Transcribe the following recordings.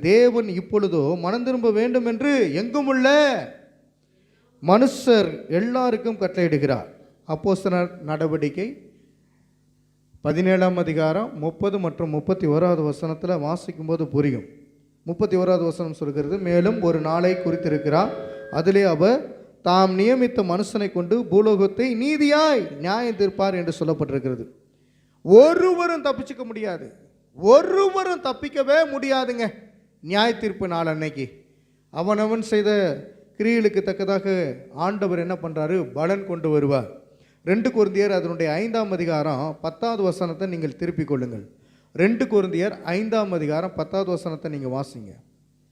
தேவன் இப்பொழுதோ மனம் திரும்ப வேண்டும் என்று எங்கும் உள்ள மனுஷர் எல்லாருக்கும் கட்டளையிடுகிறார். அப்போஸ்தலர் நடவடிக்கை பதினேழாம் அதிகாரம் முப்பது மற்றும் முப்பத்தி ஓராவது வசனத்தில் வாசிக்கும்போது புரியும். முப்பத்தி ஓராவது வசனம் சொல்கிறது மேலும் ஒரு நாளை குறித்திருக்கிறார். அதிலே அவர் தாம் நியமித்த மனுஷனை கொண்டு பூலோகத்தை நீதியாய் நியாயம் தீர்ப்பார் என்று சொல்லப்பட்டிருக்கிறது. ஒருவரும் தப்பிச்சுக்க முடியாது. ஒருவரும் தப்பிக்கவே முடியாதுங்க. நியாய தீர்ப்பு நாள் அன்னைக்கு. அவனவன் செய்த கிரியலுக்கு தக்கதாக ஆண்டவர் என்ன பண்ணுறாரு பலன் கொண்டு வருவார். ரெண்டு குருந்தியர் அதனுடைய ஐந்தாம் அதிகாரம் பத்தாவது வசனத்தை நீங்கள் திருப்பிக் கொள்ளுங்கள். ரெண்டு குருந்தியர் ஐந்தாம் அதிகாரம் பத்தாவது வசனத்தை நீங்கள் வாசிங்க.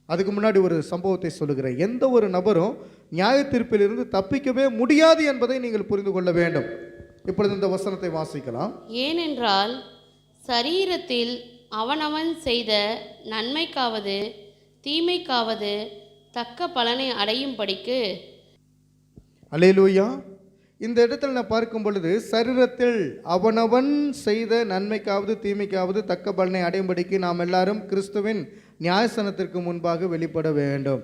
அதுக்கு முன்னாடி ஒரு சம்பவத்தை சொல்லுகிறேன். எந்த ஒரு நபரும் நியாய தீர்ப்பிலிருந்து தப்பிக்கவே முடியாது என்பதை நீங்கள் புரிந்து கொள்ள வேண்டும். இப்பொழுது இந்த வசனத்தை வாசிக்கலாம். ஏனென்றால் சரீரத்தில் அவனவன் செய்த நன்மைக்காவது தீமைக்காவது தக்க பலனை அடையும்படிக்கு. அல்லேலூயா. இந்த இடத்துல நான் பார்க்கும் பொழுது சரீரத்தில் அவனவன் செய்த நன்மைக்காவது தீமைக்காவது தக்க பலனை அடையும்படிக்கு நாம் எல்லாரும் கிறிஸ்துவின் நியாயசனத்திற்கு முன்பாக வெளிப்பட வேண்டும்.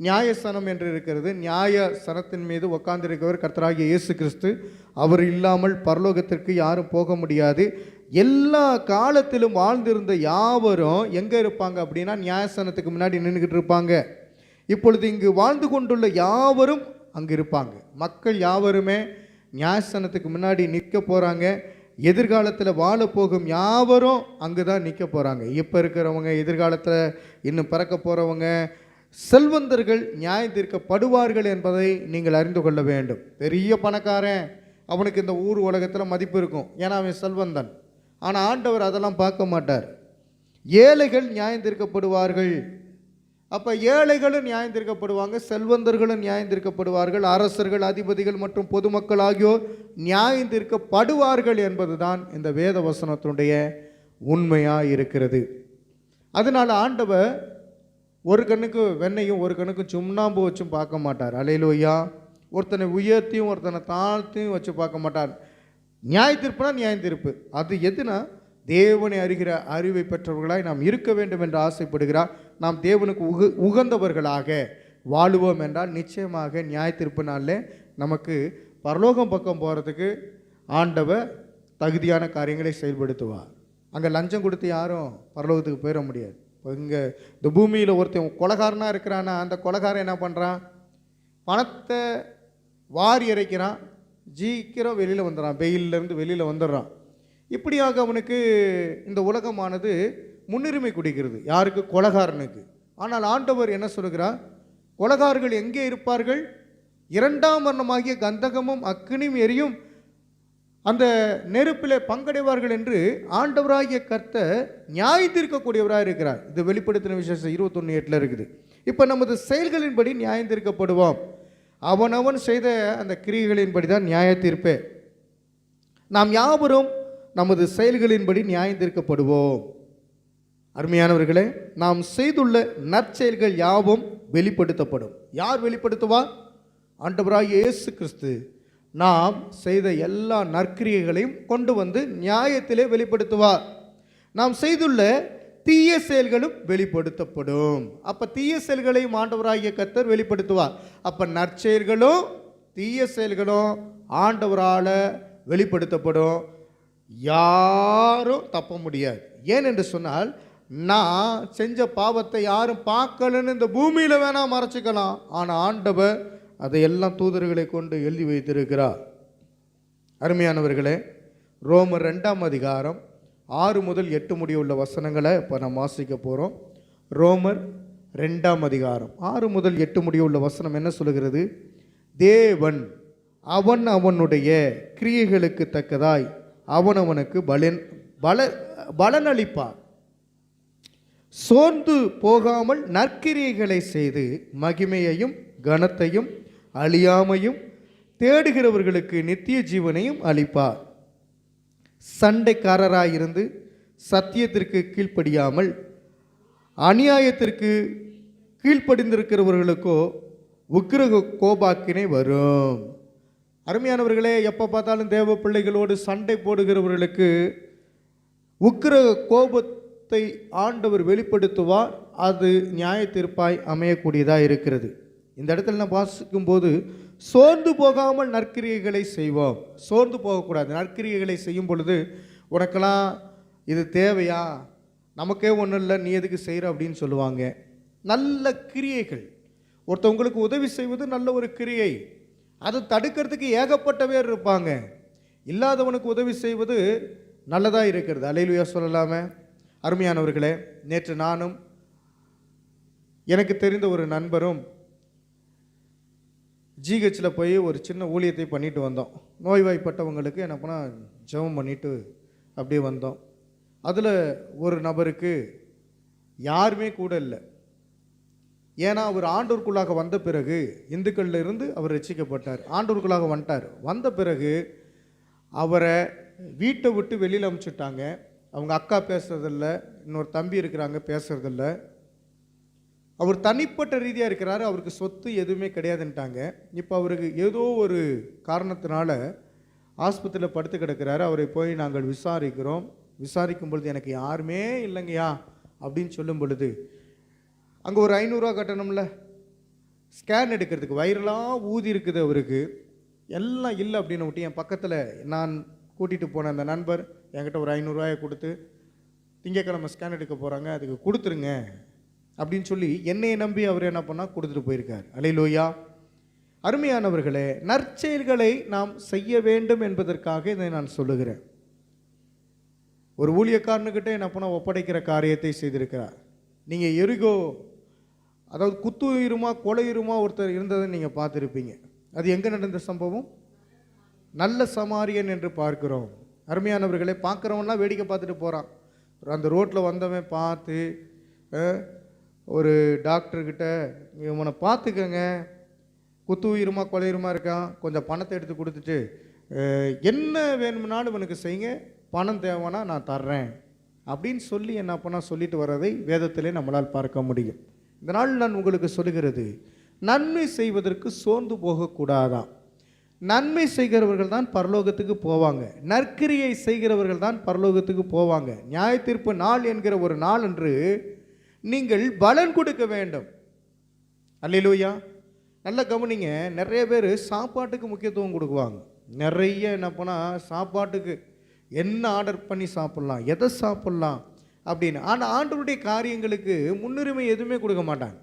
நியாயசனம் என்று இருக்கிறது. நியாய சனத்தின் மீது உட்கார்ந்திருக்கிறவர் கர்த்தராகிய இயேசு கிறிஸ்து. அவர் இல்லாமல் பரலோகத்திற்கு யாரும் போக முடியாது. எல்லா காலத்திலும் வாழ்ந்திருந்த யாவரும் எங்கே இருப்பாங்க அப்படின்னா நியாயசனத்துக்கு முன்னாடி நின்றுக்கிட்டு இருப்பாங்க. இப்பொழுது இங்கு வாழ்ந்து கொண்டுள்ள யாவரும் அங்கு இருப்பாங்க. மக்கள் யாவருமே நியாயஸ்தானத்துக்கு முன்னாடி நிற்க போகிறாங்க எதிர்காலத்தில் வாழ போகும் யாவரும் அங்கே தான் நிற்க போகிறாங்க இப்போ இருக்கிறவங்க எதிர்காலத்தில் இன்னும் பறக்க போகிறவங்க செல்வந்தர்கள் நியாயம் தீர்க்கப்படுவார்கள் என்பதை நீங்கள் அறிந்து கொள்ள வேண்டும். பெரிய பணக்காரன் அவனுக்கு இந்த ஊர் உலகத்தில் மதிப்பு இருக்கும். ஏன்னா அவன் செல்வந்தன். ஆனால் ஆண்டவர் அதெல்லாம் பார்க்க மாட்டார். ஏழைகள் நியாயம் தீர்க்கப்படுவார்கள். அப்போ ஏழைகளும் நியாயந்திருக்கப்படுவாங்க செல்வந்தர்களும் நியாயம் தீர்க்கப்படுவார்கள் அரசர்கள் அதிபதிகள் மற்றும் பொதுமக்கள் ஆகியோர் நியாயம் தீர்க்கப்படுவார்கள் என்பதுதான் இந்த வேத வசனத்தினுடைய உண்மையாக இருக்கிறது. அதனால் ஆண்டவர் ஒரு கண்ணுக்கு வெண்ணையும் ஒரு கண்ணுக்கு சுண்ணாம்பு வச்சும் பார்க்க மாட்டார். அலையிலோயா. ஒருத்தனை உயர்த்தியும் ஒருத்தனை தாழ்த்தியும் வச்சு பார்க்க மாட்டார். நியாய தீர்ப்புனா நியாய தீர்ப்பு அது எதுனா? தேவனை அறிகிற அறிவை பெற்றவர்களாய் நாம் இருக்க வேண்டும் என்று ஆசைப்படுகிறார். நாம் தேவனுக்கு உகு உகந்தவர்களாக வாழுவோம் என்றால் நிச்சயமாக நியாய தீர்ப்பு நாளில் நமக்கு பரலோகம் பக்கம் போகிறதுக்கு ஆண்டவர் தகுதியான காரியங்களை செயல்படுத்துவார். அங்கே லஞ்சம் கொடுத்து யாரும் பரலோகத்துக்கு போயிட முடியாது. இப்போ இங்கே இந்த பூமியில் ஒருத்தன் கொலகாரனாக இருக்கிறான்னா அந்த கொலகாரன் என்ன பண்ணுறான் பணத்தை வாரி இறைக்கிறான். ஜீக்கிரம் வெளியில் வந்துடுறான். வெயிலிருந்து வெளியில் வந்துடுறான். இப்படியாக அவனுக்கு இந்த உலகமானது முன்னுரிமை கொடுக்கிறது. யாருக்கு? கொலகாரனுக்கு. ஆனால் ஆண்டவர் என்ன சொல்கிறார்? கொலகார்கள் எங்கே இருப்பார்கள்? இரண்டாம் வர்ணமாகிய கந்தகமும் அக்கினியும் எரியும். அந்த நெருப்பிலே பங்கடைவார்கள் என்று ஆண்டவராகிய கர்த்த நியாய தீர்க்கக்கூடியவராக இருக்கிறார். இது வெளிப்படுத்தின விசேஷம் இருபத்தொன்று எட்டில் இருக்குது. இப்போ நமது செயல்களின்படி நியாயம் தீர்க்கப்படுவோம். அவனவன் செய்த அந்த கிரியைகளின்படி தான் நியாய தீர்ப்பே நாம் யாவரும் நமது செயல்களின்படி நியாயம் தீர்க்கப்படுவோம். அருமையானவர்களே நாம் செய்துள்ள நற்செயல்கள் யாவும் வெளிப்படுத்தப்படும். யார் வெளிப்படுத்துவார் ஆண்டவராக இயேசு கிறிஸ்து. நாம் செய்த எல்லா நற்கிரியைகளையும் கொண்டு வந்து நியாயத்திலே வெளிப்படுத்துவார். நாம் செய்துள்ள தீய செயல்களும் வெளிப்படுத்தப்படும். அப்போ தீய செயல்களையும் ஆண்டவராகிய கத்தர் வெளிப்படுத்துவார். அப்போ நற்செயல்களும் தீய செயல்களும் ஆண்டவரால் வெளிப்படுத்தப்படும். யாரும் தப்ப முடியாது. ஏன் என்று சொன்னால் நான் செஞ்ச பாவத்தை யாரும் பார்க்கலன்னு இந்த பூமியில் வேணால் மறைச்சிக்கலாம். ஆனால் ஆண்டவர் அதை எல்லாம் தூதர்களை கொண்டு எழுதி வைத்திருக்கிறார். அருமையானவர்களே ரோமர் ரெண்டாம் அதிகாரம் ஆறு முதல் எட்டு முடிய உள்ள வசனங்களை இப்போ நம்ம வாசிக்க போகிறோம் ரோமர் ரெண்டாம் அதிகாரம். ஆறு முதல் எட்டு முடிய உள்ள வசனம் என்ன சொல்லுகிறது? தேவன் அவன் அவனுடைய கிரியைகளுக்கு தக்கதாய் அவன் அவனுக்கு பலன் பல பலனளிப்பார். சோர்ந்து போகாமல் நற்கிரியைகளை செய்து மகிமையையும் கனத்தையும் அழியாமையும் தேடுகிறவர்களுக்கு நித்திய ஜீவனையும் அளிப்பார். சண்டைக்காரராயிருந்து சத்தியத்திற்கு கீழ்ப்படியாமல் அநியாயத்திற்கு கீழ்ப்படிந்திருக்கிறவர்களுக்கோ உக்கிரக கோபாக்கினை வரும். அருமையானவர்களே எப்போ பார்த்தாலும் தேவ பிள்ளைகளோடு சண்டை போடுகிறவர்களுக்கு உக்கிர கோபத்தை ஆண்டவர் வெளிப்படுத்துவார் அது நியாய தீர்ப்பாய் அமையக்கூடியதாக இருக்கிறது. இந்த இடத்துல நான் வாசிக்கும்போது சோர்ந்து போகாமல் நற்கிரியைகளை செய்வோம். சோர்ந்து போகக்கூடாது. நற்கிரியைகளை செய்யும் பொழுது உனக்கெல்லாம் இது தேவையா? நமக்கே ஒன்றும் இல்லை நீ எதுக்கு செய்கிற அப்படின்னு சொல்லுவாங்க. நல்ல கிரியைகள். ஒருத்தவங்களுக்கு உதவி செய்வது நல்ல ஒரு கிரியை. அது தடுக்கிறதுக்கு ஏகப்பட்ட பேர் இருப்பாங்க. இல்லாதவனுக்கு உதவி செய்வது நல்லதாக இருக்கிறது. அலையிலுயா சொல்லலாமே. அருமையானவர்களே நேற்று நானும் எனக்கு தெரிந்த ஒரு நண்பரும் ஜிஹெச்சில் போய் ஒரு சின்ன ஊழியத்தை பண்ணிட்டு வந்தோம். நோய்வாய்ப்பட்டவங்களுக்கு என்ன பண்ணால் ஜெபம் பண்ணிட்டு அப்படியே வந்தோம். அதில் ஒரு நபருக்கு யாருமே கூட இல்லை. ஏன்னா அவர் ஆண்டூருக்குள்ளாக வந்த பிறகு இந்துக்கள்ல இருந்து அவர் ரசிக்கப்பட்டார் ஆண்டூருக்குள்ளாக வந்துட்டார். வந்த பிறகு அவரை வீட்டை விட்டு வெளியில் அமுச்சுட்டாங்க. அவங்க அக்கா பேசுறதில்ல இன்னொரு தம்பி இருக்கிறாங்க பேசுகிறதில்ல அவர் தனிப்பட்ட ரீதியாக இருக்கிறாரு அவருக்கு சொத்து எதுவுமே கிடையாதுன்ட்டாங்க. இப்போ அவருக்கு ஏதோ ஒரு காரணத்தினால ஆஸ்பத்திரியில் படுத்து கிடக்கிறாரு. அவரை போய் நாங்கள் விசாரிக்கிறோம். விசாரிக்கும் பொழுது எனக்கு யாருமே இல்லைங்கய்யா அப்படின்னு சொல்லும் பொழுது அங்கே ஒரு ஐநூறுரூவா கட்டணும்ல? ஸ்கேன் எடுக்கிறதுக்கு வயிறெல்லாம் ஊதி இருக்குது அவருக்கு. எல்லாம் இல்லை அப்படின்னு விட்டு என் பக்கத்தில் நான் கூட்டிகிட்டு போன அந்த நண்பர் என்கிட்ட ஒரு ஐநூறுரூவாயை கொடுத்து திங்கக்கிழமை ஸ்கேன் எடுக்க போகிறாங்க அதுக்கு கொடுத்துருங்க. அப்படின்னு சொல்லி என்னையை நம்பி அவர் என்ன பண்ணால் கொடுத்துட்டு போயிருக்கார். அலையிலோயா. அருமையானவர்களே நற்செயல்களை நாம் செய்ய வேண்டும் என்பதற்காக இதை நான் சொல்லுகிறேன். ஒரு ஊழியக்காரனுக்கிட்ட என்ன பண்ணால் ஒப்படைக்கிற காரியத்தை செய்திருக்கிறார். நீங்கள் எருகோ அதாவது குத்துயிருமா கொலையுருமா ஒருத்தர் இருந்ததை நீங்கள் பார்த்துருப்பீங்க. அது எங்கே நடந்த சம்பவம்? நல்ல சமாரியன் என்று பார்க்கிறோம். அருமையானவர்களே பார்க்குறவன்லாம் வேடிக்கை பார்த்துட்டு போகிறான் அந்த ரோட்டில் வந்தவன் பார்த்து ஒரு டாக்டர்கிட்ட இவனை பார்த்துக்கங்க. குத்து உயிருமா கொலையுமா இருக்கான் கொஞ்சம் பணத்தை எடுத்து கொடுத்துட்டு என்ன வேணும்னாலும் இவனுக்கு செய்யுங்க. பணம் தேவைன்னா நான் தர்றேன். அப்படின்னு சொல்லி என்ன பண்ணால் சொல்லிட்டு வர்றதை வேதத்திலே நம்மளால் பார்க்க முடியும். இதனால் நான் உங்களுக்கு சொல்லுகிறது நன்மை செய்வதற்கு சோர்ந்து போகக்கூடாதான் நன்மை செய்கிறவர்கள் தான் பரலோகத்துக்கு போவாங்க. நற்கிரியை செய்கிறவர்கள் தான் பரலோகத்துக்கு போவாங்க. நியாய தீர்ப்பு நாள் என்கிற ஒரு நாள் என்று நீங்கள் பலன் கொடுக்க வேண்டும். அல்லையிலூயா நல்ல கவனிங்க நிறைய பேர் சாப்பாட்டுக்கு முக்கியத்துவம் கொடுக்குவாங்க. நிறைய என்ன பண்ணால் சாப்பாட்டுக்கு என்ன ஆர்டர் பண்ணி சாப்பிட்லாம் எதை சாப்பிட்லாம் அப்படின்னு. ஆனால் ஆண்டவருடைய காரியங்களுக்கு முன்னுரிமை எதுவுமே கொடுக்க மாட்டாங்க.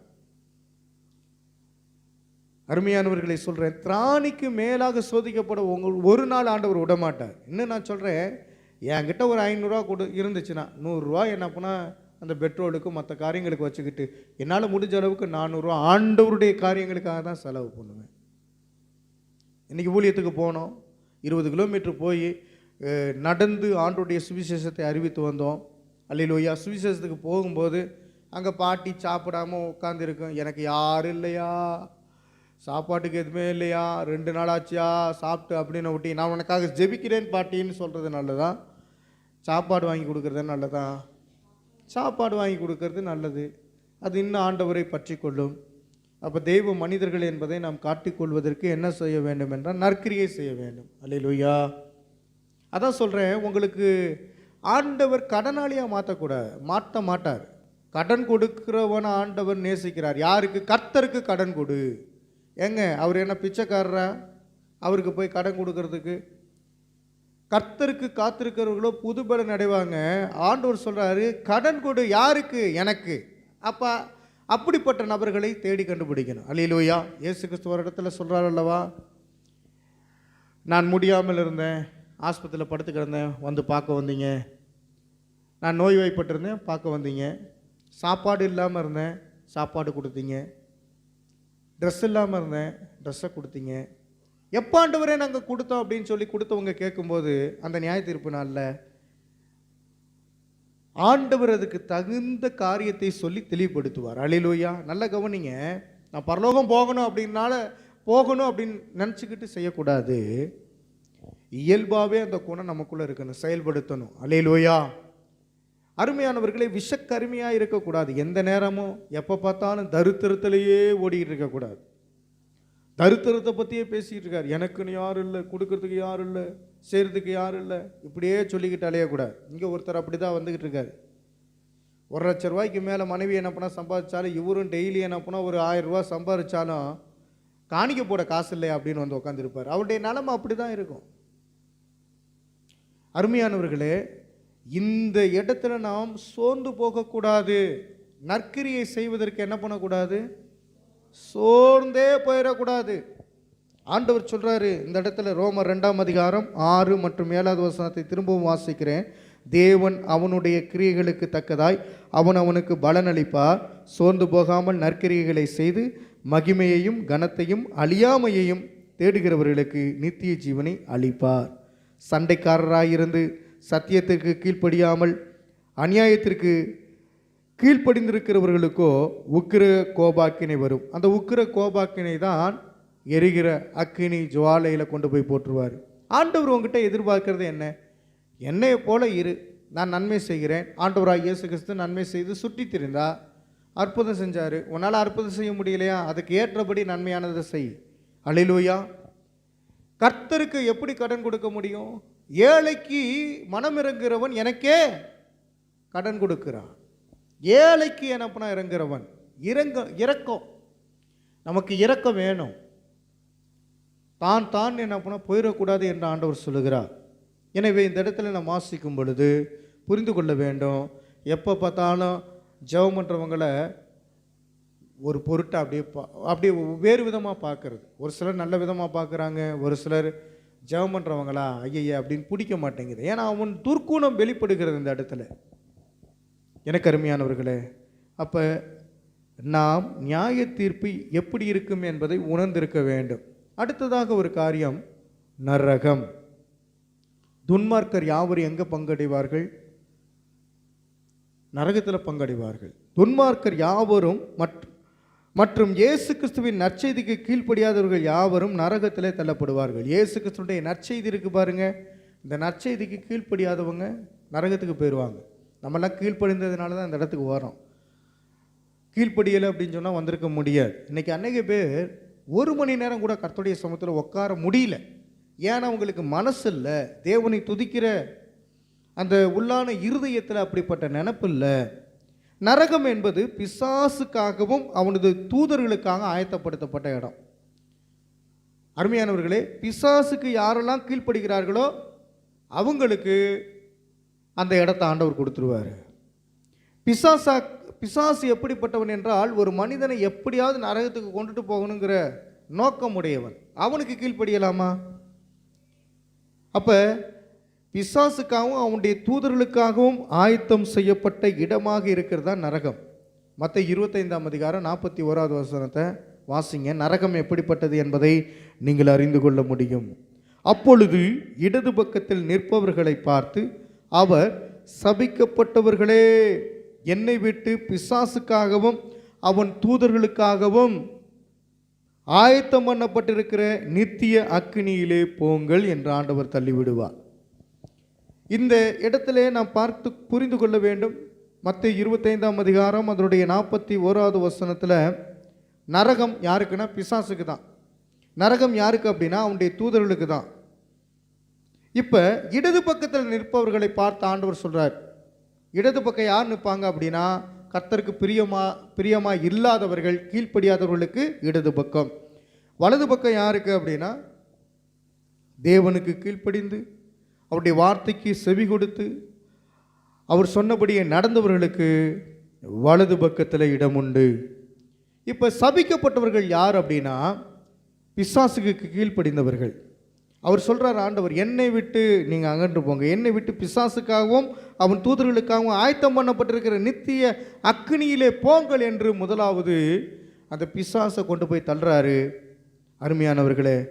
அருமையானவர்களை சொல்கிறேன் திராணிக்கு மேலாக சோதிக்கப்பட உங்கள் ஒரு நாள் ஆண்டவர் விட மாட்டார் இன்னும் நான் சொல்கிறேன் என்கிட்ட ஒரு ஐநூறுரூவா கொடு இருந்துச்சுன்னா நூறுரூவா என்ன பண்ணால் அந்த பெட்ரோலுக்கும் மற்ற காரியங்களுக்கு வச்சுக்கிட்டு என்னால் முடிஞ்ச அளவுக்கு நானூறுரூவா ஆண்டவருடைய காரியங்களுக்காக தான் செலவு பண்ணுவேன். இன்றைக்கி ஊழியத்துக்கு போனோம். இருபது கிலோமீட்டர் போய் நடந்து ஆண்டோடைய சுவிசேஷத்தை அறிவித்து வந்தோம். அல்லையிலோயா சுவிசேஷத்துக்கு போகும்போது அங்கே பாட்டி சாப்பிடாம உட்காந்துருக்கும் எனக்கு யாரும் இல்லையா? சாப்பாட்டுக்கு எதுவுமே இல்லையா? ரெண்டு நாள் ஆச்சியா? சாப்பிட்டு அப்படின்னு விட்டி நான் உனக்காக ஜெபிக்கிறேன் பாட்டின்னு சொல்கிறது நல்லதா சாப்பாடு வாங்கி கொடுக்குறது நல்லதான் சாப்பாடு வாங்கி கொடுக்கறது நல்லது. அது இன்னும் ஆண்டவரை பற்றி கொள்ளும் அப்போ தெய்வ மனிதர்கள் என்பதை நாம் காட்டிக்கொள்வதற்கு என்ன செய்ய வேண்டும் என்றால் நற்கிரியை செய்ய வேண்டும். அல்லையா அதான் சொல்கிறேன் உங்களுக்கு ஆண்டவர் கடனாளியாக மாற்றக்கூடாது மாற்ற மாட்டார். கடன் கொடுக்கிறவன ஆண்டவர் நேசிக்கிறார். யாருக்கு? கர்த்தருக்கு கடன் கொடு. ஏங்க அவர் என்ன பிச்சைக்காரரா? அவருக்கு போய் கடன் கொடுக்கறதுக்கு கர்த்தருக்கு காத்திருக்கிறவர்களோ புதுபலன் அடைவாங்க. ஆண்டவர் சொல்கிறாரு கடன் கொடு யாருக்கு? எனக்கு. அப்போ அப்படிப்பட்ட நபர்களை தேடி கண்டுபிடிக்கணும். அல்லையிலூயா இயேசு கிறிஸ்துவ இடத்துல சொல்கிறார் அல்லவா? நான் முடியாமல் இருந்தேன். ஆஸ்பத்திரியில் படுத்து கிடந்தேன். வந்து பார்க்க வந்தீங்க. நான் நோய்வாய்ப்பட்டிருந்தேன் பார்க்க வந்தீங்க. சாப்பாடு இல்லாமல் இருந்தேன். சாப்பாடு கொடுத்தீங்க. ட்ரெஸ் இல்லாமல் இருந்தேன். ட்ரெஸ்ஸை கொடுத்தீங்க. எப்பாண்டவரே நாங்கள் கொடுத்தோம் அப்படின்னு சொல்லி கொடுத்தவங்க கேட்கும்போது அந்த நியாய தீர்ப்பு நாளில் ஆண்டவர் அதுக்கு தகுந்த காரியத்தை சொல்லி தெளிவுபடுத்துவார். அழிலோயா நல்ல கவனிங்க. நான் பரலோகம் போகணும் அப்படின்னால போகணும் அப்படின்னு நினச்சிக்கிட்டு செய்யக்கூடாது. இயல்பாகவே அந்த குணம் நமக்குள்ளே இருக்கணும். செயல்படுத்தணும். அலையிலோயா. அருமையானவர்களே விஷக்கருமையாக இருக்கக்கூடாது. எந்த நேரமும் எப்போ பார்த்தாலும் தருத்திரத்திலேயே ஓடிக்கிட்டு இருக்கக்கூடாது. தருத்திரத்தை பற்றியே பேசிக்கிட்டு இருக்கார். எனக்குன்னு யாரும் இல்லை கொடுக்கறதுக்கு யாரும் இல்லை செய்கிறதுக்கு யாரும் இல்லை. இப்படியே சொல்லிக்கிட்டு அலையக்கூடாது இங்கே ஒருத்தர் அப்படி தான் வந்துக்கிட்டு இருக்காரு. ஒரு லட்ச ரூபாய்க்கு மேலே மனைவி என்ன பண்ணால் சம்பாதிச்சாலும் இவரும் டெய்லி என்ன பண்ணால் ஒரு ஆயிரரூபா சம்பாதிச்சாலும் காணிக்க போட காசு இல்லை அப்படின்னு வந்து உட்காந்துருப்பார் அவருடைய நிலமை அப்படி தான் இருக்கும். அருமையானவர்களே இந்த இடத்துல நாம் சோர்ந்து போகக்கூடாது. நற்கிரியை செய்வதற்கு என்ன பண்ணக்கூடாது? சோர்ந்தே போயிடக்கூடாது. ஆண்டவர் சொல்கிறாரு இந்த இடத்துல ரோமர் ரெண்டாம் அதிகாரம் ஆறு மற்றும் ஏழாவது வசனத்தை திரும்பவும் வாசிக்கிறேன். தேவன் அவனுடைய கிரியைகளுக்கு தக்கதாய் அவன் அவனுக்கு பலனளிப்பார். சோர்ந்து போகாமல் நற்கிரியைகளை செய்து மகிமையையும் கனத்தையும் அழியாமையையும் தேடுகிறவர்களுக்கு நித்திய ஜீவனை அளிப்பார். சண்டைக்காரராயிருந்து சத்தியத்திற்கு கீழ்ப்படியாமல் அநியாயத்திற்கு கீழ்ப்படிந்திருக்கிறவர்களுக்கோ உக்கிர கோபாக்கினை வரும். அந்த உக்கிர கோபாக்கினை தான் எரிகிற அக்கினி ஜுவாலையில் கொண்டு போய் போட்டுருவார் ஆண்டவர் உங்ககிட்ட எதிர்பார்க்கறது என்ன? என்னையை போல இரு. நான் நன்மை செய்கிறேன். ஆண்டவராக இயேசு கிறிஸ்து நன்மை செய்து சுற்றி திரிந்தா அற்புதம் செஞ்சார். உன்னால் அற்புதம் செய்ய முடியலையா? அதுக்கு ஏற்றபடி நன்மையானதை செய். அழிலூயா கர்த்தருக்கு எப்படி கடன் கொடுக்க முடியும்? ஏழைக்கு மனம் இறங்குகிறவன் எனக்கே கடன் கொடுக்கிறான். ஏழைக்கு என்னப்பனா இறங்குறவன். இறங்க இறக்கம் நமக்கு இறக்கம் வேணும். தான் தான் என்ன போயிடக்கூடாது என்று ஆண்டவர் சொல்லுகிறார். எனவே இந்த இடத்துல நம்ம வாசிக்கும் பொழுது புரிந்து கொள்ள வேண்டும். எப்போ பார்த்தாலும் ஜெபம் பண்ணுறவங்கள ஒரு பொருட்டை அப்படியே பா அப்படியே வேறு விதமாக பார்க்குறது. ஒரு சிலர் நல்ல விதமாக பார்க்குறாங்க ஒரு சிலர் ஜெபம் பண்ணுறவங்களா ஐயய்ய அப்படின்னு பிடிக்க மாட்டேங்குது. ஏன்னா அவன் துர்க்குணம் வெளிப்படுகிறது இந்த இடத்துல. எனக்கு அருமையானவர்களே அப்போ நாம் நியாய தீர்ப்பு எப்படி இருக்கும் என்பதை உணர்ந்திருக்க வேண்டும். அடுத்ததாக ஒரு காரியம் நரகம். துன்மார்க்கர் யாவர் எங்கே பங்கடைவார்கள்? நரகத்தில் பங்கடைவார்கள். துன்மார்க்கர் யாவரும் மற்ற மற்றும் இயேசு கிறிஸ்துவின் நற்செய்திக்கு கீழ்ப்படியாதவர்கள் யாவரும் நரகத்திலே தள்ளப்படுவார்கள். இயேசு கிறிஸ்துடைய நற்செய்தி இருக்கு பாருங்க. இந்த நற்செய்திக்கு கீழ்ப்படியாதவங்க நரகத்துக்கு போயிடுவாங்க நம்மளாம் கீழ்ப்படிந்ததுனால தான் இந்த இடத்துக்கு வரோம் கீழ்ப்படியலை அப்படின்னு சொன்னால் வந்திருக்க முடியாது. இன்னைக்கு அநேக பேர் ஒரு மணி நேரம் கூட கர்த்தருடைய சமூகத்தில் உட்கார முடியல. ஏன்னா அவங்களுக்கு மனசு இல்லை. தேவனை துதிக்கிற அந்த உள்ளான இருதயத்தில் அப்படிப்பட்ட நினப்பு இல்லை. நரகம் என்பது பிசாசுக்காகவும் அவனது தூதர்களுக்காக ஆயத்தப்படுத்தப்பட்ட இடம். அருமையானவர்களே பிசாசுக்கு யாரெல்லாம் கீழ்ப்படுகிறார்களோ அவங்களுக்கு அந்த இடத்த ஆண்டவர் கொடுத்துருவார். பிசாசா பிசாசு எப்படிப்பட்டவன் என்றால் ஒரு மனிதனை எப்படியாவது நரகத்துக்கு கொண்டுட்டு போகணுங்கிற நோக்கம் உடையவன் அவனுக்கு கீழ்ப்படியலாமா? அப்போ பிசாசுக்காகவும் அவனுடைய தூதர்களுக்காகவும் ஆயத்தம் செய்யப்பட்ட இடமாக இருக்கிறது தான் நரகம். மற்ற இருபத்தைந்தாம் அதிகாரம் நாற்பத்தி ஓராவது வசனத்தை வாசிங்க. நரகம் எப்படிப்பட்டது என்பதை நீங்கள் அறிந்து கொள்ள முடியும். அப்பொழுது இடது பக்கத்தில் நிற்பவர்களை பார்த்து அவர் சபிக்கப்பட்டவர்களே என்னை விட்டு பிசாசுக்காகவும் அவன் தூதர்களுக்காகவும் ஆயத்தம் பண்ணப்பட்டிருக்கிற நித்திய அக்னியிலே போங்கள் என்று ஆண்டவர் தள்ளிவிடுவார். இந்த இடத்திலே நாம் பார்த்து புரிந்து கொள்ள வேண்டும். மற்ற இருபத்தைந்தாம் அதிகாரம் அதனுடைய நாற்பத்தி ஓராவது வசனத்தில் நரகம் யாருக்குன்னா பிசாசுக்கு தான் நரகம் யாருக்கு அப்படின்னா அவனுடைய தூதர்களுக்கு தான் இப்போ இடது பக்கத்தில் நிற்பவர்களை பார்த்து ஆண்டவர் சொல்கிறார் இடது பக்கம் யார் நிற்பாங்க அப்படின்னா கர்த்தருக்கு பிரியமா பிரியமாக இல்லாதவர்கள் கீழ்ப்படியாதவர்களுக்கு இடது பக்கம். வலது பக்கம் யாருக்கு அப்படின்னா தேவனுக்கு கீழ்ப்படிந்து அவருடைய வார்த்தைக்கு செவி கொடுத்து அவர் சொன்னபடியே நடந்தவர்களுக்கு வலது பக்கத்தில் இடம் உண்டு. இப்போ சபிக்கப்பட்டவர்கள் யார் அப்படின்னா பிசாசுக்கு கீழ்ப்படிந்தவர்கள். அவர் சொல்கிறார் ஆண்டவர் என்னை விட்டு நீங்கள் அகன்று போங்க. என்னை விட்டு பிசாசுக்காகவும் அவன் தூதர்களுக்காகவும் ஆயத்தம் பண்ணப்பட்டிருக்கிற நித்திய அக்னியிலே போங்கள் என்று முதலாவது அந்த பிசாசை கொண்டு போய் தள்ளுறாரு. அருமையானவர்களே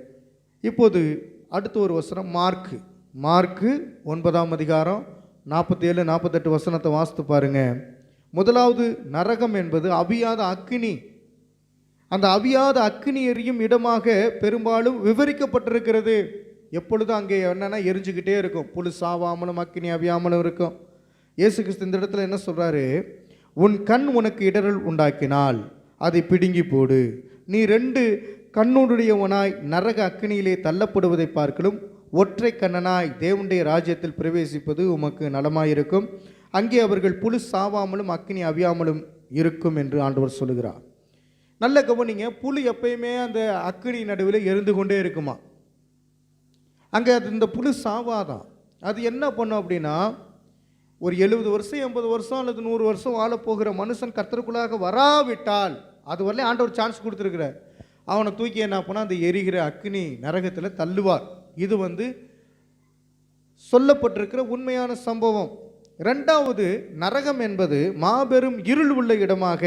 இப்போது அடுத்த ஒரு வசனம் மார்க்கு. மார்க்கு ஒன்பதாம் அதிகாரம் நாற்பத்தி ஏழு நாற்பத்தெட்டு வசனத்தை வாசித்து பாருங்க. முதலாவது நரகம் என்பது அபியாத அக்கினி. அந்த அவியாத அக்னி எரியும் இடமாக பெரும்பாலும் விவரிக்கப்பட்டிருக்கிறது. எப்பொழுதும் அங்கே என்னென்னா எரிஞ்சுக்கிட்டே இருக்கும். புழு சாவாமலும் அக்னி அவியாமலும் இருக்கும். இயேசு கிறிஸ்து இந்த இடத்துல என்ன சொல்கிறாரு உன் கண் உனக்கு இடரல் உண்டாக்கினால் அதை பிடுங்கி போடு. நீ ரெண்டு கண்ணுடையவனாய் நரக அக்னியிலே தள்ளப்படுவதை பார்க்கலும் ஒற்றை கண்ணனாய் தேவனுடைய ராஜ்யத்தில் பிரவேசிப்பது உமக்கு நலமாயிருக்கும். அங்கே அவர்கள் புழு சாவாமலும் அக்னி அவியாமலும் இருக்கும் என்று ஆண்டவர் சொல்லுகிறார். நல்ல கவனிங்க புழு எப்பயுமே அந்த அக்கினி நடுவில் எரிந்து கொண்டே இருக்குமா? அங்கே அது இந்த புழு சாவாதான். அது என்ன பண்ணும் அப்படின்னா ஒரு எழுபது வருஷம் எண்பது வருஷம் அல்லது நூறு வருஷம் வாழப் போகிற மனுஷன் கர்த்தருக்குள்ளாக வராவிட்டால் அது வரலையும் ஆண்டவர் சான்ஸ் கொடுத்துருக்கிறார். அவனை தூக்கி என்ன பண்ணால் அந்த எரிகிற அக்னி நரகத்தில் தள்ளுவார். இது வந்து சொல்லப்பட்டிருக்கிற உண்மையான சம்பவம். ரெண்டாவது நரகம் என்பது மாபெரும் இருள் உள்ள இடமாக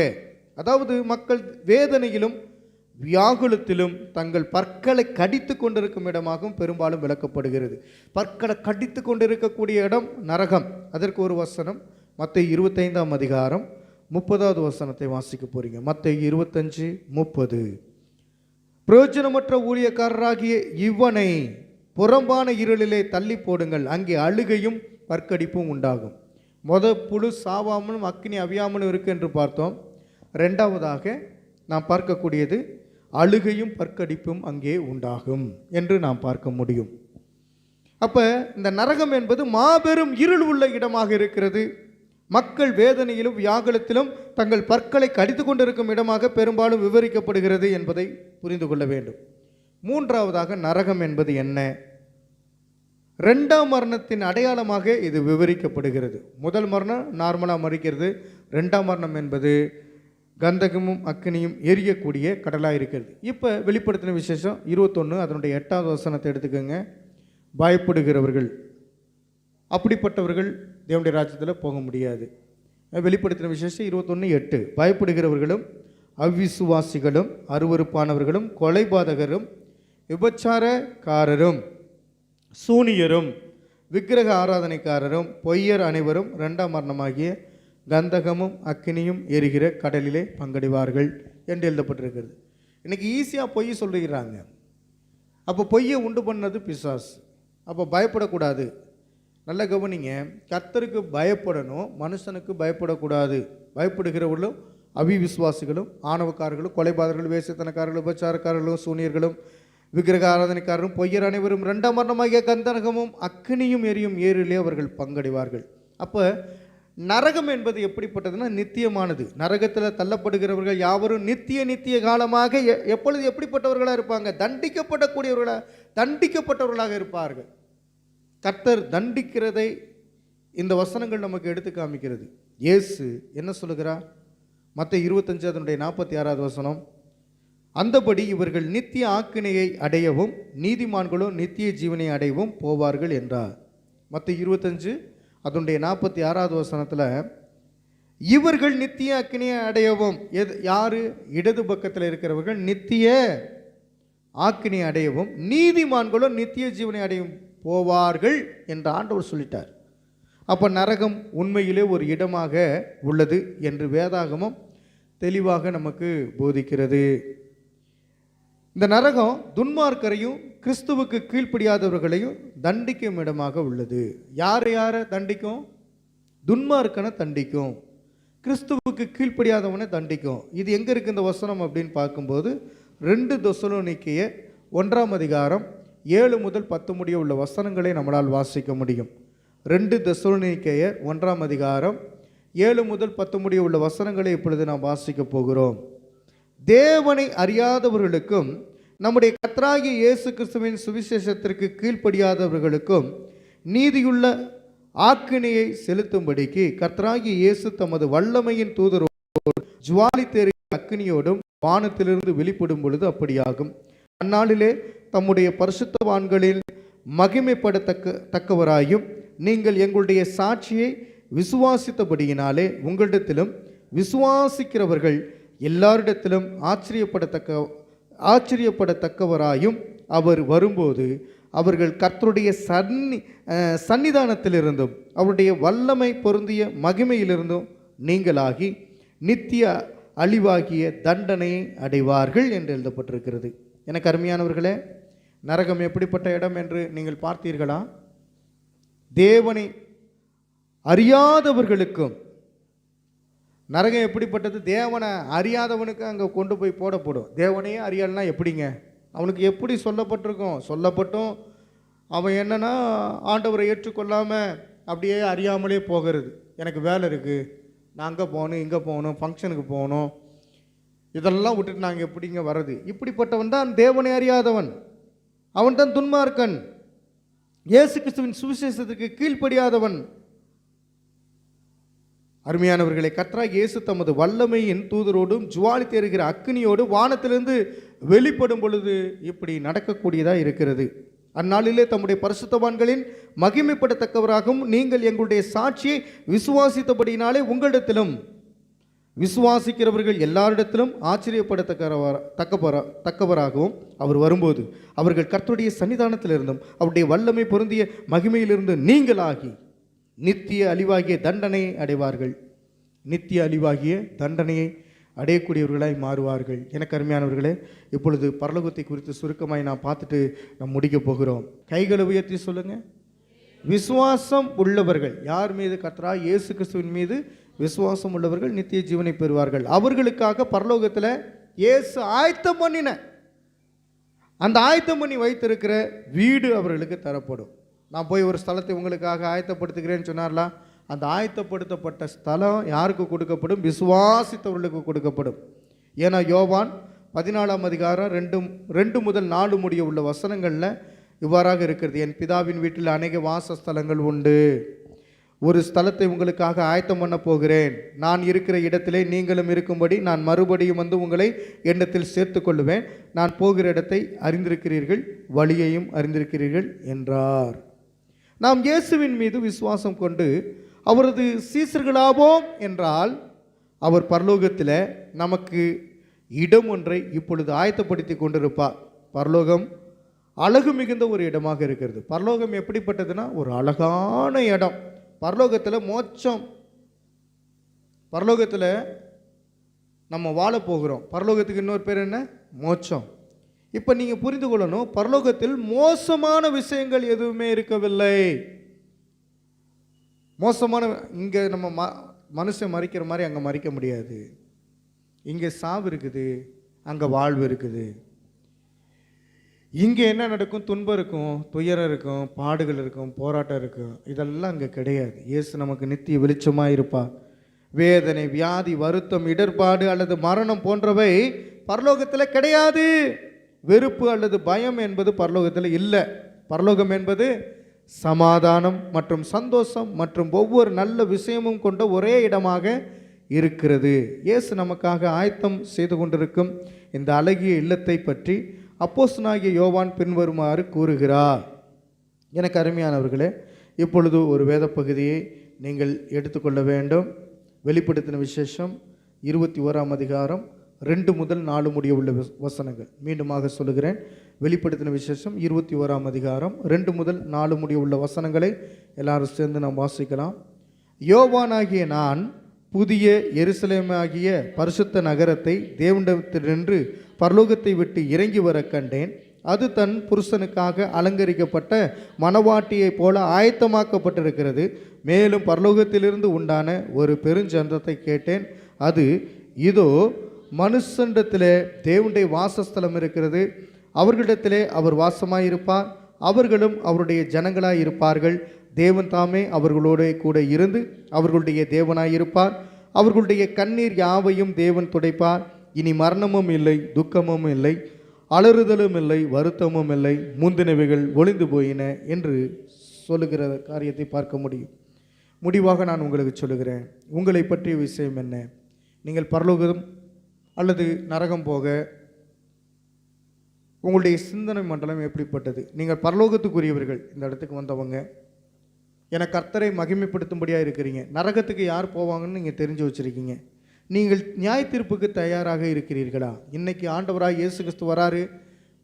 அதாவது மக்கள் வேதனையிலும் வியாகுலத்திலும் தங்கள் பற்களை கடித்து கொண்டிருக்கும் இடமாகவும் பெரும்பாலும் விளக்கப்படுகிறது. பற்களை கடித்து கொண்டிருக்கக்கூடிய இடம் நரகம். அதற்கு ஒரு வசனம் மற்ற இருபத்தைந்தாம் அதிகாரம் முப்பதாவது வசனத்தை வாசிக்க போகிறீங்க மற்ற இருபத்தஞ்சு முப்பது. பிரயோஜனமற்ற ஊழியக்காரராகிய இவனை புறம்பான இருளிலே தள்ளி போடுங்கள். அங்கே அழுகையும் பற்கடிப்பும் உண்டாகும். மொத புழு சாவாமலும் அக்னி அவியாமலும் இருக்கு என்று பார்த்தோம். ரெண்டாவதாக நாம் பார்க்கக்கூடியது அழுகையும் பற்கடிப்பும் அங்கே உண்டாகும் என்று நாம் பார்க்க முடியும். அப்போ இந்த நரகம் என்பது மாபெரும் இருள் உள்ள இடமாக இருக்கிறது. மக்கள் வேதனையிலும் வியாகுலத்திலும் தங்கள் பற்களை கடித்து கொண்டிருக்கும் இடமாக பெரும்பாலும் விவரிக்கப்படுகிறது என்பதை புரிந்து கொள்ள வேண்டும். மூன்றாவதாக நரகம் என்பது என்ன? ரெண்டாம் மரணத்தின் அடையாளமாக இது விவரிக்கப்படுகிறது. முதல் மரணம் நார்மலாக மறிக்கிறது ரெண்டாம் மரணம் என்பது கந்தகமும் அக்னியும் எரியக்கூடிய கடலாக இருக்கிறது. இப்போ வெளிப்படுத்தின விசேஷம் இருபத்தொன்று அதனுடைய எட்டாவது வசனத்தை எடுத்துக்கோங்க. பயப்படுகிறவர்கள் அப்படிப்பட்டவர்கள் தேவனுடைய ராஜ்யத்தில் போக முடியாது. வெளிப்படுத்தின விசேஷம் இருபத்தொன்று எட்டு. பயப்படுகிறவர்களும் அவ்விசுவாசிகளும் அருவருப்பானவர்களும் கொலைபாதகரும் விபச்சாரக்காரரும் சூனியரும் விக்கிரக ஆராதனைக்காரரும் பொய்யர் அனைவரும் ரெண்டாம் மரணமாகிய கந்தகமும் அக்கினியும் எரிகிற கடலிலே பங்கடைவார்கள் என்று எழுதப்பட்டிருக்கிறது. இன்றைக்கி ஈஸியாக பொய் சொல்லுகிறாங்க அப்போ பொய்யை உண்டு பண்ணது பிசாஸ் அப்போ பயப்படக்கூடாது. நல்ல கவனிங்க கர்த்தருக்கு பயப்படணும் மனுஷனுக்கு பயப்படக்கூடாது. பயப்படுகிறவர்களும் அவிவிசுவாசிகளும் ஆணவக்காரர்களும் கொலைபாதர்களும் வேசத்தனக்காரர்களும் உபச்சாரக்காரர்களும் சூனியர்களும் விக்கிரக ஆராதனைக்காரரும் பொய்யர் அனைவரும் இரண்டாம் மரணமாகிய கந்தரகமும் அக்னியும் எரியும் ஏரிலே அவர்கள் பங்கடைவார்கள். அப்போ நரகம் என்பது எப்படிப்பட்டதுன்னா நித்தியமானது. நரகத்தில் தள்ளப்படுகிறவர்கள் யாவரும் நித்திய நித்திய காலமாக எ- எப்பொழுது எப்படிப்பட்டவர்களாக இருப்பாங்க? தண்டிக்கப்படக்கூடியவர்களாக தண்டிக்கப்பட்டவர்களாக இருப்பார்கள். கர்த்தர் தண்டிக்கிறதை இந்த வசனங்கள் நமக்கு எடுத்து காமிக்கிறது. இயேசு என்ன சொல்லுகிறார்? மற்ற இருபத்தஞ்சு அதனுடைய நாற்பத்தி ஆறாவது வசனம். அந்தபடி இவர்கள் நித்திய ஆக்கினையை அடையவும் நீதிமான்களோ நித்திய ஜீவனை அடையவும் போவார்கள் என்றார். மற்ற இருபத்தஞ்சு அதனுடைய நாற்பத்தி ஆறாவது வசனத்தில் இவர்கள் நித்திய அக்னியை அடையவும் எது யார்? இடது பக்கத்தில் இருக்கிறவர்கள் நித்திய ஆக்கினி அடையவும் நீதிமான்களும் நித்திய ஜீவனை அடையும் போவார்கள் என்று ஆண்டவர் சொல்லிட்டார். அப்போ நரகம் உண்மையிலே ஒரு இடமாக உள்ளது என்று வேதாகமம் தெளிவாக நமக்கு போதிக்கிறது. இந்த நரகம் துன்மார்க்கரையும் கிறிஸ்துவுக்கு கீழ்ப்படியாதவர்களையும் தண்டிக்கும் இடமாக உள்ளது. யார் யாரை தண்டிக்கும்? துன்மார்க்கனை தண்டிக்கும். கிறிஸ்துவுக்கு கீழ்ப்படியாதவனை தண்டிக்கும். இது எங்கே இருக்குது இந்த வசனம் அப்படின்னு பார்க்கும்போது ரெண்டு தொசலோனிக்கைய ஒன்றாம் அதிகாரம் ஏழு முதல் பத்து முடிய உள்ள வசனங்களை நம்மளால் வாசிக்க முடியும். ரெண்டு தெசலோனிக்கையர் ஒன்றாம் அதிகாரம் ஏழு முதல் பத்து முடிய உள்ள வசனங்களை இப்பொழுது நாம் வாசிக்க போகிறோம். தேவனை அறியாதவர்களுக்கும் நம்முடைய கர்த்தராகிய இயேசு கிறிஸ்துவின் சுவிசேஷத்திற்கு கீழ்ப்படியாதவர்களுக்கும் நீதியுள்ள ஆக்கினையை செலுத்தும்படிக்கு கர்த்தராகிய இயேசு தமது வல்லமையின் தூதரோடு ஜுவாலி தேறிய அக்னியோடும் வானத்திலிருந்து வெளிப்படும் பொழுது அப்படியாகும். அந்நாளிலே தம்முடைய பரிசுத்தவான்களில் மகிமைப்படத்தக்க தக்கவராயும் நீங்கள் எங்களுடைய சாட்சியை விசுவாசித்தபடியினாலே உங்களிடத்திலும் விசுவாசிக்கிறவர்கள் எல்லாரிடத்திலும் ஆச்சரியப்படத்தக்க ஆச்சரியப்படத்தக்கவராயும் அவர் வரும்போது அவர்கள் கர்த்தருடைய சன்னி சன்னிதானத்திலிருந்தும் அவருடைய வல்லமை பொருந்திய மகிமையிலிருந்தும் நீங்களாகி நித்திய அழிவாகிய தண்டனையை அடைவார்கள் என்று எழுதப்பட்டிருக்கிறது. எனக்கு அருமையானவர்களே நரகம் எப்படிப்பட்ட இடம் என்று நீங்கள் பார்த்தீர்களா? தேவனை அறியாதவர்களுக்கும் நரகம் எப்படிப்பட்டது? தேவனை அறியாதவனுக்கு அங்கே கொண்டு போய் போடப்படும். தேவனையே அறியாதுனா எப்படிங்க? அவனுக்கு எப்படி சொல்லப்பட்டிருக்கும்? சொல்லப்பட்டும். அவன் என்னென்னா ஆண்டவரை ஏற்றுக்கொள்ளாமல் அப்படியே அறியாமலே போகிறது. எனக்கு வேலை இருக்குது நான் அங்கே போகணும் இங்கே போகணும் ஃபங்க்ஷனுக்கு போகணும். இதெல்லாம் விட்டுட்டு நாங்கள் எப்படிங்க வர்றது? இப்படிப்பட்டவன் தான் தேவனை அறியாதவன். அவன் தான் துன்மார்க்கன். இயேசு கிறிஸ்துவின் சுவிசேஷத்துக்கு கீழ்ப்படியாதவன். அருமையானவர்களை கத்ரா இயேசு தமது வல்லமையின் தூதரோடும் ஜுவாலி தேறுகிற அக்னியோடு வானத்திலிருந்து வெளிப்படும் பொழுது இப்படி நடக்கக்கூடியதாக இருக்கிறது. அந்நாளிலே தம்முடைய பரிசுத்தவான்களின் மகிமைப்படத்தக்கவராகவும் நீங்கள் எங்களுடைய சாட்சியை விசுவாசித்தபடியினாலே உங்களிடத்திலும் விசுவாசிக்கிறவர்கள் எல்லாரிடத்திலும் ஆச்சரியப்படத்தக்கவர தக்கவரா தக்கவராகவும் அவர் வரும்போது அவர்கள் கர்த்தருடைய சன்னிதானத்திலிருந்தும் அவருடைய வல்லமை பொருந்திய மகிமையிலிருந்து நீங்களாகி நித்திய அழிவாகிய தண்டனையை அடைவார்கள். நித்திய அழிவாகிய தண்டனையை அடையக்கூடியவர்களாய் மாறுவார்கள். எனக்கு அருமையானவர்களே இப்பொழுது பரலோகத்தை குறித்து சுருக்கமாய் நான் பார்த்துட்டு நாம் முடிக்க போகிறோம். கைகளை உயர்த்தி சொல்லுங்க. விசுவாசம் உள்ளவர்கள் யார் மீது? கத்ரா இயேசு கிறிஸ்துவின் மீது விசுவாசம் உள்ளவர்கள் நித்திய ஜீவனை பெறுவார்கள். அவர்களுக்காக பரலோகத்தில் இயேசு ஆயத்தம் பண்ணின. அந்த ஆயத்தம் பண்ணி வைத்திருக்கிற வீடு அவர்களுக்கு தரப்படும். நான் போய் ஒரு ஸ்தலத்தை உங்களுக்காக ஆயத்தப்படுத்துகிறேன்னு சொன்னார்ல? அந்த ஆயத்தப்படுத்தப்பட்ட ஸ்தலம் யாருக்கு கொடுக்கப்படும்? விசுவாசித்தவர்களுக்கு கொடுக்கப்படும். ஏன்னா யோவான் பதினாலாம் அதிகாரம் ரெண்டு ரெண்டு முதல் நாலு முடிய உள்ள வசனங்களில் இவ்வாறாக இருக்கிறது. என் பிதாவின் வீட்டில் அநேக வாசஸ்தலங்கள் உண்டு. ஒரு ஸ்தலத்தை உங்களுக்காக ஆயத்தம் பண்ண போகிறேன். நான் இருக்கிற இடத்திலே நீங்களும் இருக்கும்படி நான் மறுபடியும் வந்து உங்களை எண்ணத்தில் சேர்த்து கொள்ளுவேன் நான் போகிற இடத்தை அறிந்திருக்கிறீர்கள் வழியையும் அறிந்திருக்கிறீர்கள் என்றார். நாம் இயேசுவின் மீது விசுவாசம் கொண்டு அவரது சீசர்களாவோம் என்றால் அவர் பரலோகத்தில் நமக்கு இடம் ஒன்றை இப்பொழுது ஆயத்தப்படுத்தி கொண்டிருப்பார். பரலோகம் அழகு மிகுந்த ஒரு இடமாக இருக்கிறது. பரலோகம் எப்படிப்பட்டதுன்னா ஒரு அழகான இடம். பரலோகத்தில் மோட்சம். பரலோகத்தில் நம்ம வாழ போகிறோம். பரலோகத்துக்கு இன்னொரு பேர் என்ன? மோட்சம். இப்போ நீங்கள் புரிந்து கொள்ளணும் பரலோகத்தில் மோசமான விஷயங்கள் எதுவுமே இருக்கவில்லை. மோசமான இங்கே நம்ம ம மனுஷன் மறிக்கிற மாதிரி அங்கே மறிக்க முடியாது. இங்கே சாவு இருக்குது அங்கே வாழ்வு இருக்குது. இங்கே என்ன நடக்கும்? துன்பம் இருக்கும் துயரம் இருக்கும் பாடுகள் இருக்கும் போராட்டம் இருக்கும். இதெல்லாம் அங்கே கிடையாது. இயேசு நமக்கு நித்திய வெளிச்சமாக இருப்பார் வேதனை வியாதி வருத்தம் இடர்பாடு அல்லது மரணம் போன்றவை பரலோகத்தில் கிடையாது. வெறுப்பு அல்லது பயம் என்பது பரலோகத்தில் இல்லை. பரலோகம் என்பது சமாதானம் மற்றும் சந்தோஷம் மற்றும் ஒவ்வொரு நல்ல விஷயமும் கொண்ட ஒரே இடமாக இருக்கிறது. இயேசு நமக்காக ஆயத்தம் செய்து கொண்டிருக்கும் இந்த அழகிய இல்லத்தை பற்றி அப்போசனாகிய யோவான் பின்வருமாறு கூறுகிறார். எனக்கு அருமையானவர்களே இப்பொழுது ஒரு வேத பகுதியை நீங்கள் எடுத்துக்கொள்ள வேண்டும். வெளிப்படுத்தின விசேஷம் இருபத்தி ஓராம் அதிகாரம் ரெண்டு முதல் நாலு முடிய உள்ள வசனங்கள். மீண்டுமாக சொல்லுகிறேன். வெளிப்படுத்தின விசேஷம் இருபத்தி ஓராம் அதிகாரம். ரெண்டு முதல் நாலு முடிய உள்ள வசனங்களை எல்லாரும் சேர்ந்து நாம் வாசிக்கலாம். யோவானாகிய நான் புதிய எருசலேமாகிய பரிசுத்த நகரத்தை நின்று பரலோகத்தை விட்டு இறங்கி வர கண்டேன். அது தன் புருஷனுக்காக அலங்கரிக்கப்பட்ட மணவாட்டியைப் போல ஆயத்தமாக்கப்பட்டிருக்கிறது. மேலும் பரலோகத்திலிருந்து உண்டான ஒரு பெருஞ்சந்தத்தை கேட்டேன். அது இதோ மனுஷண்டத்திலே தேவனுடைய வாசஸ்தலம் இருக்கிறது. அவர்களிடத்திலே அவர் வாசமாயிருப்பார். அவர்களும் அவருடைய ஜனங்களாய் இருப்பார்கள் தேவன் தாமே அவர்களோட கூட இருந்து அவர்களுடைய தேவனாயிருப்பார். அவர்களுடைய கண்ணீர் யாவையும் தேவன் துடைப்பார். இனி மரணமும் இல்லை துக்கமும் இல்லை அலறுதலும் இல்லை வருத்தமும் இல்லை முந்தினவைகள் ஒளிந்து போயின என்று சொல்லுகிற காரியத்தை பார்க்க முடியும். முடிவாக நான் உங்களுக்கு சொல்லுகிறேன். உங்களை பற்றிய விஷயம் என்ன? நீங்கள் பரலோகம் அல்லது நரகம் போக உங்களுடைய சிந்தனை மண்டலம் எப்படிப்பட்டது? நீங்கள் பரலோகத்துக்குரியவர்கள். இந்த இடத்துக்கு வந்தவங்க. என கர்த்தரை மகிமைப்படுத்தும்படியாக இருக்கிறீங்க. நரகத்துக்கு யார் போவாங்கன்னு நீங்கள் தெரிஞ்சு வச்சுருக்கீங்க. நீங்கள் நியாய தீர்ப்புக்கு தயாராக இருக்கிறீர்களா? இன்றைக்கி ஆண்டவராக இயேசு கிறிஸ்து வராரு.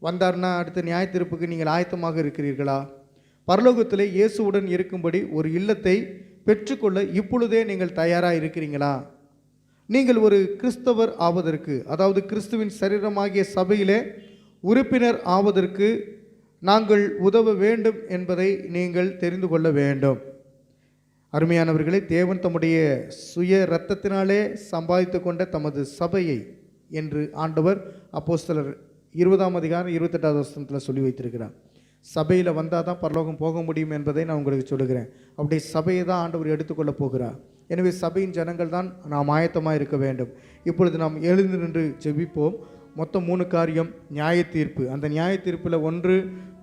வந்தார்னா அடுத்த நியாய தீர்ப்புக்கு நீங்கள் ஆயத்தமாக இருக்கிறீர்களா? பரலோகத்தில் இயேசுவுடன் இருக்கும்படி ஒரு இல்லத்தை பெற்றுக்கொள்ள இப்பொழுதே நீங்கள் தயாராக இருக்கிறீங்களா? நீங்கள் ஒரு கிறிஸ்தவர் ஆவதற்கு அதாவது கிறிஸ்துவின் சரீரமாகிய சபையிலே உறுப்பினர் ஆவதற்கு நாங்கள் உதவ வேண்டும் என்பதை நீங்கள் தெரிந்து கொள்ள வேண்டும். அருமையானவர்களே தேவன் தம்முடைய சுய இரத்தத்தினாலே சம்பாதித்து கொண்ட தமது சபையை என்று ஆண்டவர் அப்போஸ்தலர் இருபதாம் அதிகாரம் இருபத்தெட்டாவது வருஷத்தில் சொல்லி வைத்திருக்கிறார். சபையில் வந்தால் தான் பரலோகம் போக முடியும் என்பதை நான் உங்களுக்கு சொல்லுகிறேன். அப்படி சபையை தான் ஆண்டவர் எடுத்துக்கொள்ள போகிறார். எனவே சபையின் ஜனங்கள் தான் நாம் ஆயத்தமாக இருக்க வேண்டும். இப்பொழுது நாம் எழுந்து நின்று ஜெபிப்போம். மொத்தம் மூணு காரியம். நியாய தீர்ப்பு அந்த நியாய தீர்ப்பில் ஒன்று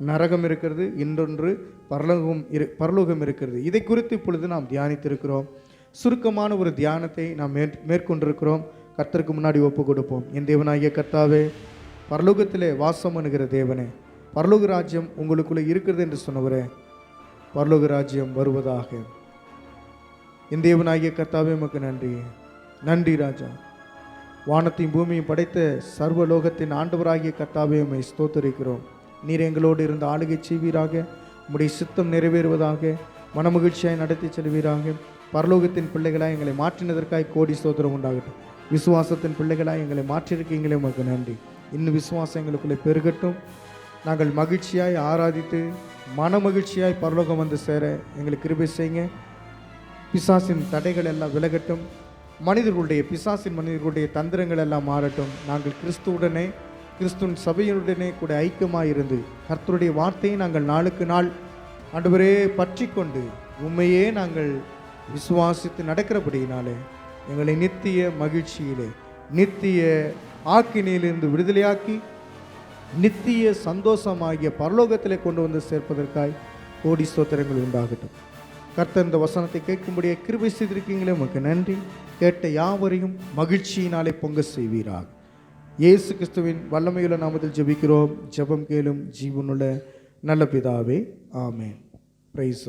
நரகம் இருக்கிறது இன்னொன்று பரலோகம் இரு பரலோகம் இருக்கிறது. இதை குறித்து இப்பொழுது நாம் தியானித்திருக்கிறோம். சுருக்கமான ஒரு தியானத்தை நாம் மேற் மேற்கொண்டிருக்கிறோம். கர்த்தருக்கு முன்னாடி ஒப்பு கொடுப்போம் என் தேவனாகிய கர்த்தாவே பரலோகத்திலே வாசம் அணுகிற தேவனே பரலோக ராஜ்யம் உங்களுக்குள்ளே இருக்கிறது என்று சொன்னவரே பரலோக ராஜ்யம் வருவதாக. என் தேவனாகிய கர்த்தாவே உமக்கு நன்றி. நன்றி ராஜா. வானத்தையும் பூமியும் படைத்த சர்வலோகத்தின் ஆண்டவராகிய கர்த்தாவே உம்மை ஸ்தோத்தரிக்கிறோம். நீர் எங்களோடு இருந்த ஆளுகை செய்வீராக. உம்முடைய சித்தம் நிறைவேறுவதாக. மனமகிழ்ச்சியாய் நடத்தி செல்வீராக. பரலோகத்தின் பிள்ளைகளாய் எங்களை மாற்றினதற்காய் கோடி ஸ்தோத்திரம் உண்டாகட்டும். விசுவாசத்தின் பிள்ளைகளாய் எங்களை மாற்றியிருக்கீங்களே உமக்கு நன்றி. இன்னும் விசுவாசம் எங்களுக்குள்ளே பெருகட்டும். நாங்கள் மகிழ்ச்சியாய் ஆராதித்து மன மகிழ்ச்சியாய் பரலோகம் வந்து சேர எங்களுக்கு கிருபை செய்யுங்க. பிசாசின் தடைகள் எல்லாம் விலகட்டும். மனிதர்களுடைய பிசாசின் மனிதர்களுடைய தந்திரங்கள் எல்லாம் மாறட்டும். நாங்கள் கிறிஸ்துவுடனே கிறிஸ்துவின் சபையுடனே கூட ஐக்கியமாக இருந்து கர்த்தருடைய வார்த்தையை நாங்கள் நாளுக்கு நாள் ஆண்டவரே பற்றி கொண்டு உண்மையே நாங்கள் விசுவாசித்து நடக்கிறபடியினாலே எங்களை நித்திய மகிழ்ச்சியிலே நித்திய ஆக்கினியிலிருந்து விடுதலையாக்கி நித்திய சந்தோஷமாகிய பரலோகத்திலே கொண்டு வந்து சேர்ப்பதற்காய் கோடி ஸ்தோத்திரங்கள் உண்டாகட்டும். கர்த்த இந்த வசனத்தை கேட்கும்படியே கிருபை செய்திருக்கீங்களே உமக்கு நன்றி. கேட்ட யாவரையும் மகிழ்ச்சியினாலே பொங்க செய்வீராக. இயேசு கிறிஸ்துவின் வல்லமையுள்ள நாமத்தில் ஜெபிக்கிறோம். ஜெபம் கேளும் ஜீவனுள்ள நல்ல பிதாவே ஆமே பிரைஸ்